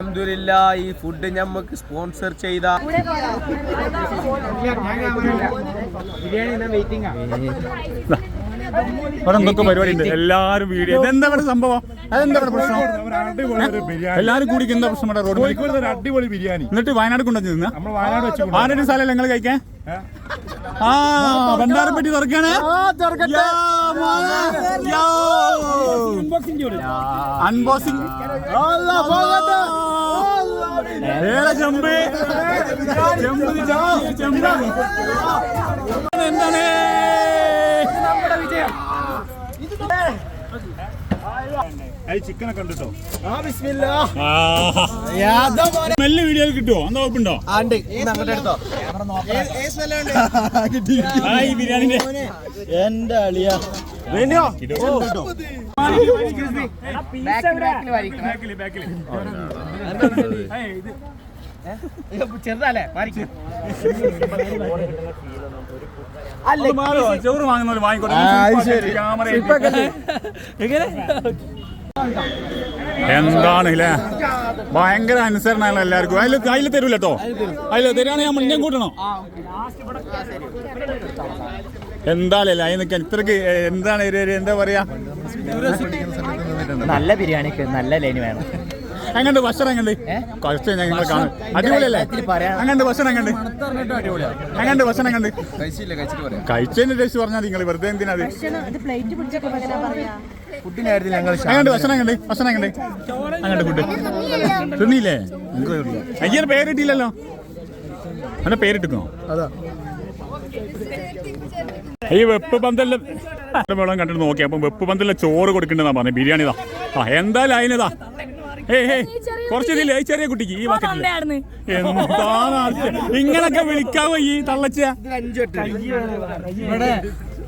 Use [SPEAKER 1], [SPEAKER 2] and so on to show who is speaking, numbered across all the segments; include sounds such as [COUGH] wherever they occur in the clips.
[SPEAKER 1] അൽഹംദുലില്ല ഈ ഫുഡ് ഞമ്മക്ക് സ്പോൺസർ ചെയ്ത
[SPEAKER 2] ഇവിടെ എന്തൊക്കെ പരിപാടി ഉണ്ട് എല്ലാരും വീഡിയോ ഇതെന്താ ഇവിടെ സംഭവം? അതെന്താ ഇവിടെ പ്രശ്നം? എല്ലാരും കൂടി എന്താ പ്രശ്നം ഇവിടെ റോഡ്
[SPEAKER 3] കോഴിക്കോട് അടിപൊളി ബിരിയാണി.
[SPEAKER 2] എന്നിട്ട് വയനാട് കൊണ്ടുവന്ന് നിന്നാ
[SPEAKER 3] നമ്മൾ വയനാട് വെച്ച്
[SPEAKER 2] ആരുടെ നിങ്ങൾ കഴിക്കാൻ? ആ ഭണ്ഡാരപ്പെട്ടി തുറക്കാണ് അൺബോക്സിംഗ് ഏറെ ചെമ്പ്. ചെമ്പ് ചെമ്പ് ചെമ്പ്. എന്താണ്?
[SPEAKER 3] ചിക്കനൊക്കെ ഉണ്ട് കേട്ടോ
[SPEAKER 2] സ്മെല്ല് വീഡിയോ കിട്ടുമോ എന്താ കുഴപ്പമുണ്ടോ? ആ ഈ [LAUGHS] ബിരിയാണിന്റെ
[SPEAKER 4] എന്റെ അളിയ.
[SPEAKER 2] ബാക്കിൽ ബാക്കിൽ.
[SPEAKER 1] ചെറുതല്ലേ?
[SPEAKER 2] ചോറ് വാങ്ങുന്നവര് വാങ്ങിക്കോട്ടെ. ക്യാമറ എന്താണ് ഇല്ലേ ഭയങ്കര അനുസരണമല്ല എല്ലാവർക്കും. അതിൽ അതിൽ തരൂല കേട്ടോ അതിൽ തരാണെങ്കിൽ ഞാൻ മുന്നേ കൂട്ടണോ? എന്തായാലും അതിൽ നിൽക്കാൻ ഇത്രക്ക് എന്താണ് എന്താ പറയാ?
[SPEAKER 4] നല്ല ബിരിയാണിക്ക് നല്ല ലൈന് വേണം.
[SPEAKER 2] അങ്ങനെ ഭക്ഷണം എങ്ങനെ കുറച്ച് ഞങ്ങൾ കാണും. അടിപൊളിയല്ലേ? അങ്ങനെ ഭക്ഷണം എങ്ങണ്ട്? അങ്ങനെ ഭക്ഷണം കണ്ട്
[SPEAKER 1] കഴിച്ചില്ല? കഴിച്ചിട്ട് പറയാം.
[SPEAKER 2] കഴിച്ചതിന്റെ ടേസ്റ്റ് പറഞ്ഞാൽ നിങ്ങൾ വെറുതെ എന്തിനാ
[SPEAKER 1] കാര്യത്തിൽ ഞങ്ങൾ
[SPEAKER 2] അങ്ങോട്ട് ഭക്ഷണം എങ്ങണ്ട്? ഭക്ഷണം എങ്ങണ്ട്? അങ്ങണ്ട് ഫുഡ്. തിന്നില്ലേ? അയ്യന്റെ പേരിട്ടില്ലല്ലോ. അവന്റെ അതാ. ഈ വെപ്പ് പന്തല്ല വെള്ളം കണ്ടിട്ട് നോക്കി. അപ്പം വെപ്പ് പന്തല്ല ചോറ് കൊടുക്കണ്ടെന്നാ പറഞ്ഞത് ബിരിയാണി ഇതാ. ആ എന്തായാലും അതിനതാ ഏയ് ഏയ് കുറച്ച് ഈ ചെറിയ കുട്ടിക്ക് ഈ എന്താണ്? ഇങ്ങനൊക്കെ വിളിക്കാവോ ഈ തള്ളച്ച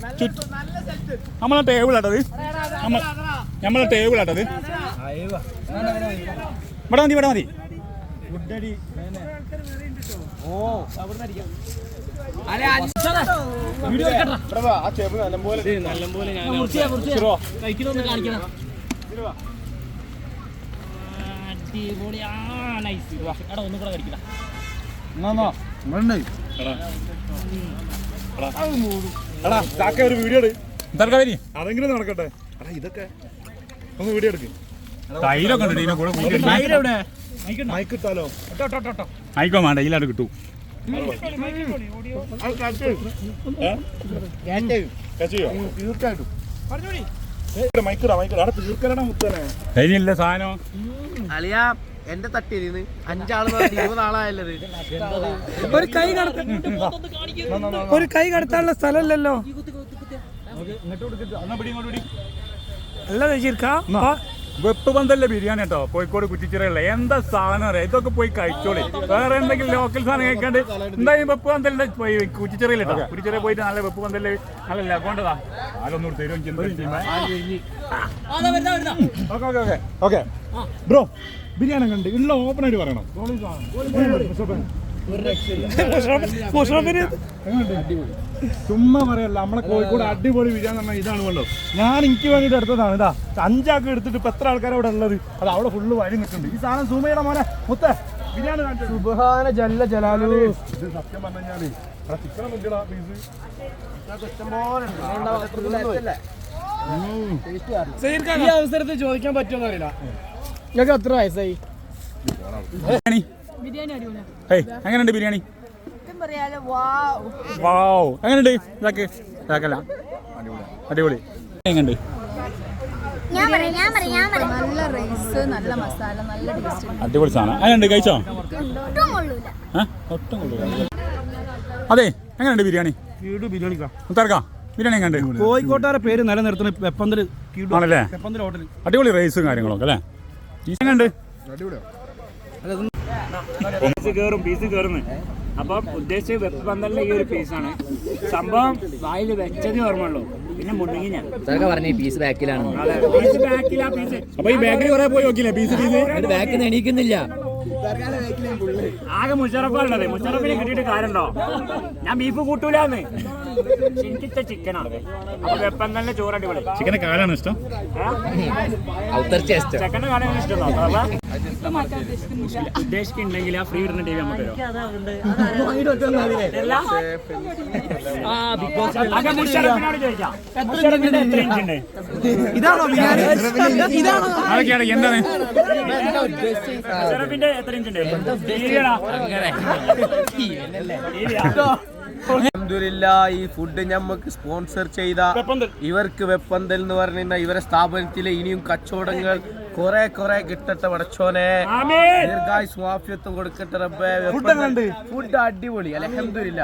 [SPEAKER 2] എം എൽ ഞാനില്ലല്ലോ അല്ലേ ഇവിടെ വെക്ക് ചുറ്റ് നമ്മളെ ടേബിൾ ആട്ടത് നമ്മ നമ്മളെ ടേബിൾ ആട്ടത് ഇവിടെ മതി. ഇവിടെ മതി
[SPEAKER 3] എടാ ചാക്ക ഒരു വീഡിയോ എടു
[SPEAKER 2] എന്താ വരി
[SPEAKER 3] അതെങ്കിലും നടക്കട്ടെ. എടാ ഇതൊക്കെ. ഒന്ന് വീഡിയോ എടുക്ക്.
[SPEAKER 2] തൈരൊക്കെ ഉണ്ട് ഇതിന്റെ കൂടെ കൂട്ടി
[SPEAKER 3] മൈക്ക് ഇട്ടാലോ?
[SPEAKER 2] ആയിക്കോ വേണ്ട ഇതിലാട് കിട്ടൂ.
[SPEAKER 3] കച്ചിയോ തീർച്ചയായിട്ടും മൈക്കിടാ മൈക്കിടാ അവിടെ തീർക്കലടാ മുത്തനെ.
[SPEAKER 2] അതിനില്ല സാധനം.
[SPEAKER 1] അളിയ എന്റെ തട്ടിയിരുന്നു അഞ്ചാൾ ഇരുപതാളായല്ലത്.
[SPEAKER 5] ഒരു കൈ ഒരു കൈ കടത്താനുള്ള സ്ഥലമല്ലല്ലോ. അല്ല വെച്ചിരിക്കാ
[SPEAKER 2] വെപ്പ് പന്തല്ല ബിരിയാണി കേട്ടോ. കോഴിക്കോട് കുറ്റിച്ചിറയുള്ള എന്താ സാധനം അറിയാം? ഇതൊക്കെ പോയി കഴിച്ചോളി. വേറെ എന്തെങ്കിലും ലോക്കൽ സാധനം കഴിക്കാണ്ട് എന്തായാലും വെപ്പ് പന്തലിന്റെ പോയി കുറ്റിച്ചിറയിലിട്ടോ കുറ്റിച്ചിറ പോയിട്ട് നല്ല വെപ്പ് പന്തൽ നല്ല ലഗോണ്ടതാ. നാലൊന്നും തരും
[SPEAKER 3] ബ്രോ ബിരിയാണി കണ്ട് ഇള്ള ഓപ്പൺ ആയിട്ട് പറയണം. ചുമ്മാ പറയല്ല നമ്മളെ കോഴിക്കോട് അടിപൊളി ബിരിയാണി പറഞ്ഞാൽ ഇതാണ് വേണ്ടോ ഞാൻ എനിക്ക് വേണ്ടിയിട്ട് എടുത്തതാണ്. ഇതാ അഞ്ചാക്ക് എടുത്തിട്ട് ഇപ്പൊ എത്ര ആൾക്കാർ അവിടെ ഉള്ളത്? അത് അവിടെ ഫുള്ള് വരി നിൽക്കുന്നുണ്ട്. ഈ സാധനം സൂമയുടെ മോനെ. മുത്തേ ബിരിയാണി കാണിച്ചു
[SPEAKER 1] സുബഹാന ജല്ല ജലാലു.
[SPEAKER 3] ഇത് സത്യം പറഞ്ഞാൽ ചിക്കൻ പീസ്
[SPEAKER 5] ഈ അവസരത്തിൽ ചോദിക്കാൻ പറ്റുമെന്ന് അറിയില്ല.
[SPEAKER 1] നിങ്ങൾക്ക് എത്ര വയസ്സായി?
[SPEAKER 6] അടിപൊളിയാ.
[SPEAKER 2] എങ്ങനെയുണ്ട് ബിരിയാണി?
[SPEAKER 6] വാവ്.
[SPEAKER 2] എങ്ങനെയുണ്ട്? ഇതാക്ക്. ഇതാക്കല്ല. അടിപൊളി. എങ്ങനെയുണ്ട്?
[SPEAKER 6] നല്ല റൈസ് നല്ല മസാല നല്ല ടേസ്റ്റ്
[SPEAKER 2] അടിപൊളി സാധനം. കഴിച്ചോ?
[SPEAKER 7] ഒട്ടും കൊള്ളൂല.
[SPEAKER 2] അതെ എങ്ങനെയുണ്ട് ബിരിയാണി? തിരക്കാം ബിരിയാണി എങ്ങനെയുണ്ട്?
[SPEAKER 3] കോഴിക്കോട്ടാരെ പേര് നിലനിർത്തുന്ന വെപ്പന്തൽ
[SPEAKER 2] ആണല്ലേ?
[SPEAKER 3] വെപ്പന്തൽ ഹോട്ടൽ
[SPEAKER 2] അടിപൊളി റൈസും കാര്യങ്ങളൊക്കെ അല്ലേ? എങ്ങനെയുണ്ട്?
[SPEAKER 3] പീസ് കയറും പീസ് കയറുന്നു
[SPEAKER 8] അപ്പം ഉദ്ദേശിച്ച വെപ്പ് പന്തലിന്റെ ഈ ഒരു പീസാണ് സംഭവം വായിൽ വെച്ചതേ ഓർമ്മയുള്ളൂ. പിന്നെ മുണ്ടെങ്കിൽ ഞാൻ.
[SPEAKER 4] പറഞ്ഞു പീസ് ബാക്കിലാണ്
[SPEAKER 8] അതെ പീസ് ബാക്കിലാ പീസ്
[SPEAKER 2] അപ്പൊ ഈ ബാക്കിൽ കുറെ പോയി നോക്കില്ലേ പീസ് പീസ്
[SPEAKER 4] ബാക്കിൽ എണീക്കുന്നില്ല.
[SPEAKER 8] ആകെ മുഷറഫാണുള്ളത് മുഷറഫിനെ കിട്ടിയിട്ട് കാര്യമുണ്ടോ ഞാൻ ബീഫ് കൂട്ടൂലെന്ന്. എനിക്കിച്ച ചിക്കനാണ് അപ്പൊ വെപ്പന്തലിന്റെ ചോറ് അടിപൊളി.
[SPEAKER 2] ചിക്കനെ കാലാണ് ഇഷ്ടം.
[SPEAKER 4] ഔട്ടർ ചെസ്റ്റ്
[SPEAKER 8] ചെക്കന്റെ കാലം ഇഷ്ടമോ ഉദ്ദേശിക്കുന്നുണ്ടെങ്കിൽ ആ ഫ്രീ ഇടുന്ന ടി വി നമുക്ക് ഉണ്ട്
[SPEAKER 2] അതൊക്കെയാണ് എന്താണ്?
[SPEAKER 8] എത്ര ഇഞ്ചുണ്ട്? ടിവിയാടാ.
[SPEAKER 1] ഈ ഫുഡ് ഞമ്മക്ക് സ്പോൺസർ ചെയ്ത ഇവർക്ക് വെപ്പന്തൽ എന്ന് പറഞ്ഞ ഇവരെ സ്ഥാപനത്തിലെ ഇനിയും കച്ചവടങ്ങൾ കുറെ കുറെ കിട്ടട്ടെ വടച്ചോനെ
[SPEAKER 8] ആമീൻ.
[SPEAKER 1] ദീർഘായുസ് സ്വാഫ്യത്വം കൊടുക്കട്ടെ റബ്ബേ? ഫുഡ് അടിപൊളി. അലഹമില്ല